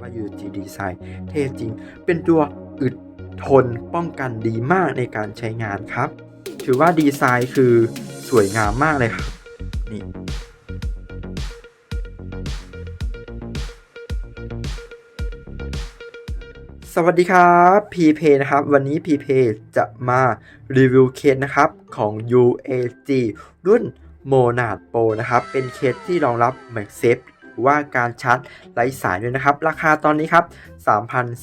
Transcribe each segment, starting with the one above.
ว่า UG Design เท่จริง เป็นตัวอึดทนป้องกันดีมากในการใช้งานครับ ถือว่าดีไซน์คือสวยงามมากเลยครับ นี่สวัสดีครับพีเพนะครับ วันนี้พีเพจะมารีวิวเคสนะครับ ของ UAG รุ่น Monad Pro นะครับ เป็นเคสที่รองรับ MagSafe ว่าการชาร์จไร้สายด้วยนะครับ ราคาตอนนี้ครับ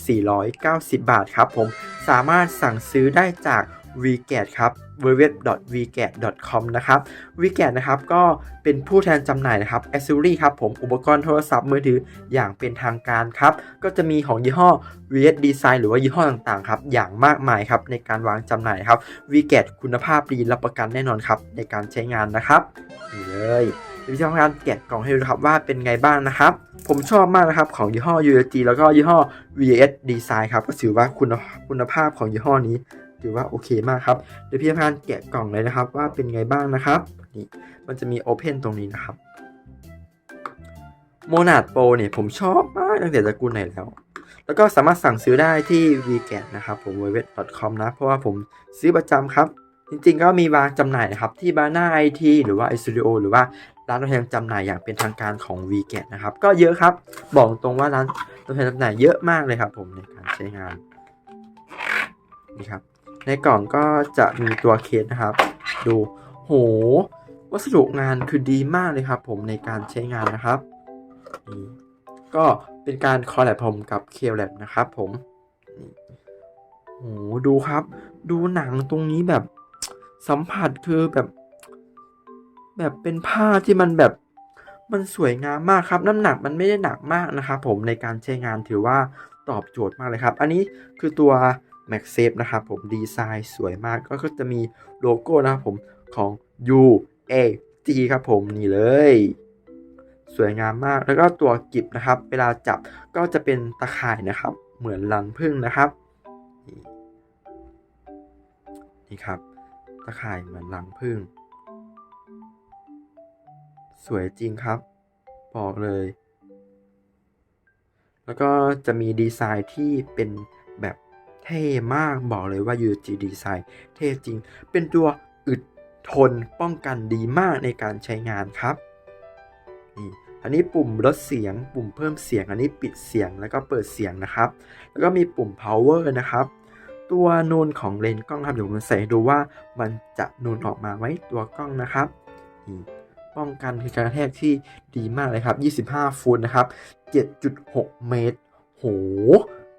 3,490 บาทครับผม สามารถสั่งซื้อได้จาก VGAT ครับ www.vgat.com นะครับ VGAT นะครับก็เป็นผู้แทนจำหน่ายนะครับ a c c e s s o r y ครับผมอุปกรณ์โทรศัพท์มือถืออย่างเป็นทางการครับ ก็จะมีของยี่ห้อ VS Design หรือว่ายี่ห้อต่างๆครับ อย่างมากมายครับในการวางจำหน่ายครับ VGAT คุณภาพดีรับประกันแน่นอนครับในการใช้งานนะครับนี่เลยเดี๋ย วพี่ทำการแกะกล่องให้ดูครับว่าเป็นไงบ้างนะครับ ผมชอบมากนะครับของยี่ห้อ ULG แล้วก็ยี่ห้อ VS Design ครับก็ถือว่าคุณคุณภาพของยี่ห้อนี้ ถือว่าโอเคมากครับเดี๋ยวพี่พานแกะกล่องเลยนะครับ ว่าเป็นไงบ้างนะครับนี่มันจะมี Open ตรงนี้นะครับโมนาดโปรเนี่ยผมชอบมากตั้งแต่ตระกูลไหนแล้ว แล้วก็สามารถสั่งซื้อได้ที่ v g a t นะครับผม w w w c o m นะ เพราะว่าผมซื้อประจำครับ จริงๆ ก็มีวางจำหน่ายนะครับ ที่บาน่าไอทีหรือว่า i s t u d i o หรือว่าร้านตัวแทนจำหน่ายอย่างเป็นทางการของ v g a t นะครับ ก็เยอะครับ บอกตรงว่าร้านตัวแทนจำหน่ายเยอะมากเลยครับ ผมในการใช้งานนี่ครับ ในกล่องก็จะมีตัวเคสนะครับ ดูโห วัสดุงานคือดีมากเลยครับ ผมในการใช้งานนะครับก็เป็นการคอลแลบผมกับเคลแลบนะครับ ผมโหดูครับ ดูหนังตรงนี้แบบ สัมผัสคือแบบ แบบเป็นผ้าที่มันแบบมันสวยงามมากครับ น้ำหนักมันไม่ได้หนักมากนะครับผมในการใช้งานถือว่าตอบโจทย์มากเลยครับ อันนี้คือตัว m a x s a f e นะครับผมดีไซน์สวยมากก็จะมีโลโก้นะครับผมของ U A G ครับผมนี่เลย สวยงามมากแล้วก็ตัวกิบนะครับ เวลาจับก็จะเป็นตะข่ายนะครับ เหมือนรังผึ้งนะครับนี่ครับ ตะข่ายเหมือนรังผึ้งสวยจริงครับ บอกเลย แล้วก็จะมีดีไซน์ที่เป็นแบบเท่มากบอกเลยว่า UG Design เท่จริง เป็นตัวอึดทนป้องกันดีมากในการใช้งานครับนี่อันนี้ปุ่มลดเสียง ปุ่มเพิ่มเสียง อันนี้ปิดเสียงแล้วก็เปิดเสียงนะครับ แล้วก็มีปุ่ม power นะครับ ตัวนูนของเลนส์กล้องครับเดี๋ยวผมใส่ดูว่ามันจะนูนออกมาไว้ตัวกล้องนะครับป้องกันคือการกระแทกที่ดีมากเลยครับ 25 ฟุตนะครับ 7.6 เมตร โห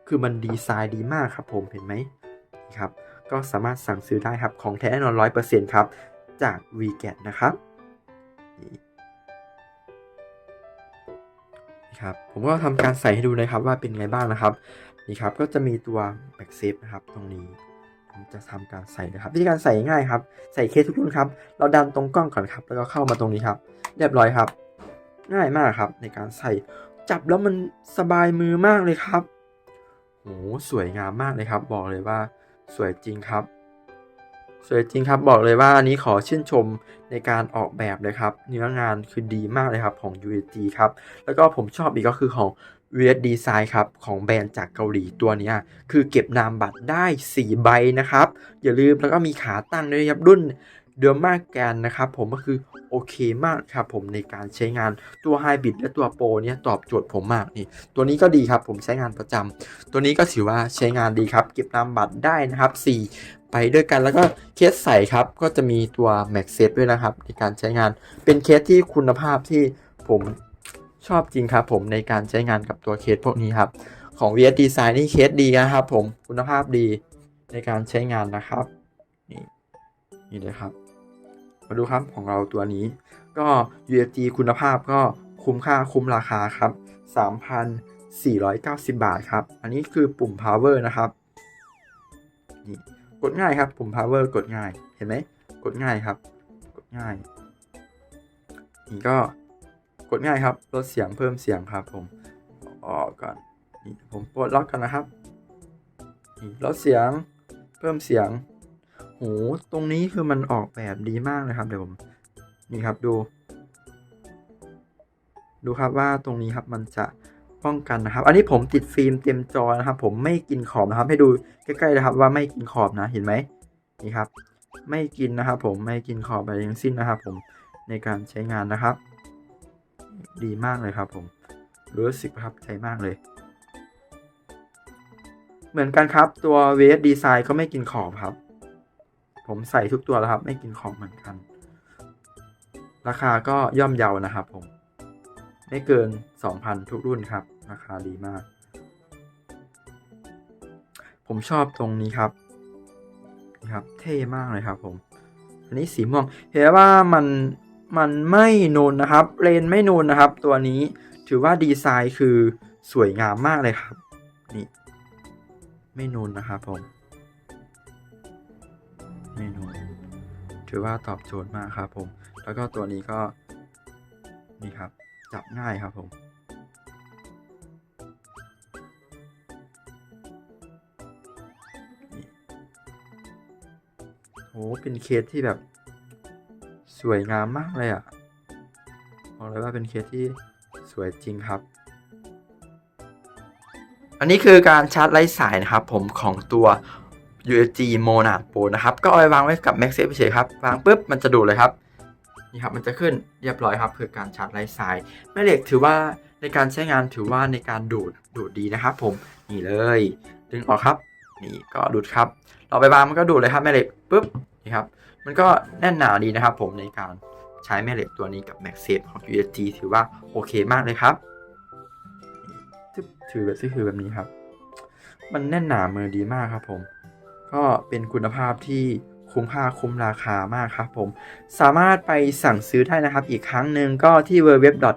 คือมันดีไซน์ดีมากครับผมเห็นไหมครับ ก็สามารถสั่งซื้อได้ครับ ของแท้แน่นอน 100%ครับ จาก v g a t นะครับครับผมก็ทำการใส่ให้ดูนะครับว่าเป็นไงบ้างนะครับ นี่ครับก็จะมีตัวแบ็กเซฟนะครับตรงนี้ ผมจะทำการใส่นะครับวิธีการใส่ง่ายครับ ใส่เคสทุกรุ่นครับ เราดันตรงกล้องก่อนครับ แล้วก็เข้ามาตรงนี้ครับ เรียบร้อยครับ ง่ายมากครับในการใส่จับแล้วมันสบายมือมากเลยครับโหสวยงามมากเลยครับ บอกเลยว่าสวยจริงครับ สวยจริงครับบอกเลยว่าอันนี้ขอชื่นชมในการออกแบบเลยครับ เนื้องานคือดีมากเลยครับของ UAG ครับแล้วก็ผมชอบอีกก็คือของ VS Design ครับของแบรนด์จากเกาหลีตัวนี้คือเก็บนามบัตรได้ 4 ใบนะครับ อย่าลืมแล้วก็มีขาตั้งด้วยครับรุ่นเดือมมากแกนนะครับผมก็คือโอเคมากครับผมในการใช้งานตัวไฮบริดและตัวโปรเนี่ยตอบโจทย์ผมมากนี่ตัวนี้ก็ดีครับผมใช้งานประจำตัวนี้ก็ถือว่าใช้งานดีครับ เก็บนามบัตรได้นะครับ 4 ไปด้วยกันแล้วก็เคสใส่ครับ ก็จะมีตัว Max s a f e ด้วยนะครับ ในการใช้งานเป็นเคสที่คุณภาพที่ผมชอบจริงครับ ผมในการใช้งานกับตัวเคสพวกนี้ครับของ VS Design นี่เคสดีนะครับ ผมคุณภาพดีในการใช้งานนะครับ นี่นี่เลยครับ มาดูครับของเราตัวนี้ ก็ UFG คุณภาพก็คุ้มค่าคุ้มราคาครับ 3,490 บาทครับ อันนี้คือปุ่ม power นะครับนี่ กดง่ายครับปุ่ม power กดง่ายเห็นไหมกดง่ายครับ กดง่ายนี่ก็กดง่ายครับลดเสียงเพิ่มเสียงครับผมออกก่อนนี่ผมปลดล็อกกันนะครับนี่ลดเสียงเพิ่มเสียงโหตรงนี้คือมันออกแบบดีมากนะครับเดี๋ยวผมนี่ครับดู ดูครับว่าตรงนี้ครับมันจะ ป้องกันนะครับ อันนี้ผมติดฟิล์มเต็มจอนะครับ ผมไม่กินขอบนะครับ ให้ดูใกล้ๆนะครับ ว่าไม่กินขอบนะเห็นไหมนี่ครับ ไม่กินนะครับ ผมไม่กินขอบอะไรทั้งสิ้นนะครับ ผมในการใช้งานนะครับ ดีมากเลยครับ ผมรู้สึกประทับใจมากเลย เหมือนกันครับตัวเวสดีไซน์ก็ไม่กินขอบครับ ผมใส่ทุกตัวแล้วครับ ไม่กินขอบเหมือนกัน ราคาก็ย่อมเยานะครับ ผม ไม่เกิน 2,000 ทุกรุ่นครับ ราคาดีมาก ผมชอบตรงนี้ครับนี่ครับ เท่มากเลยครับผม อันนี้สีม่วง เห็นว่ามันมันไม่นูนนะครับ เลนไม่นูนนะครับ ตัวนี้ถือว่าดีไซน์คือสวยงามมากเลยครับ นี่ ไม่นูนนะครับผม ไม่นูนถือว่าตอบโจทย์มากครับผม แล้วก็ตัวนี้ก็ นี่ครับ จับง่ายครับผมนี่โหเป็นเคสที่แบบ สวยงามมากเลยอะ่ะบอกเลยว่าเป็นเคสที่สวยจริงครับ อันนี้คือการชาร์จไร้สายนะครับ ผมของตัว USG Monarch Pro นะครับ ก็เอาไปวางไว้กับ MagSafe เฉยครับ วางปุ๊บมันจะดูดเลยครับ นี่ครับมันจะขึ้นเรียบร้อยครับคือการชาร์จไร้สายแม่เหล็กถือว่าในการใช้งานถือว่าในการดูดดูดดีนะครับ ผมนี่เลยดึงออกครับ นี่ก็ดูดครับ เราไปวางมันก็ดูดเลยครับแม่เหล็กปุ๊บนี่ครับมันก็แน่นหนาดีนะครับ ผมในการใช้แม่เหล็กตัวนี้กับ MagSafe ของ USG ถือว่าโอเคมากเลยครับถือแบบที่ถือแบบนี้ครับ มันแน่นหนามือดีมากครับ ผม ก็เป็นคุณภาพที่ คุ้มค่าคุ้มราคามากครับผม สามารถไปสั่งซื้อได้นะครับ อีกครั้งหนึ่งก็ที่ www.vget.com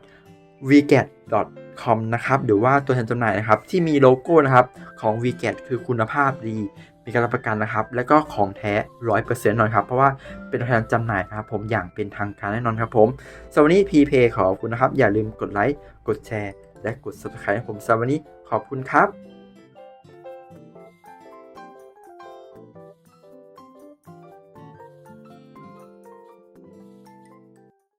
นะครับหรือว่าตัวแทนจำหน่ายนะครับ ที่มีโลโก้นะครับของ vget คือคุณภาพดี มีการรับประกันนะครับ และก็ของแท้ 100%นอนครับ เพราะว่าเป็นตัวแทนจำหน่ายนะครับ ผมอย่างเป็นทางการแน่นอนครับผมสำหรับวันนี้ PPay ขอบคุณนะครับ อย่าลืมกดไลค์กดแชร์ และกด subscribe ให้ผมสวันนี้ขอบคุณครับ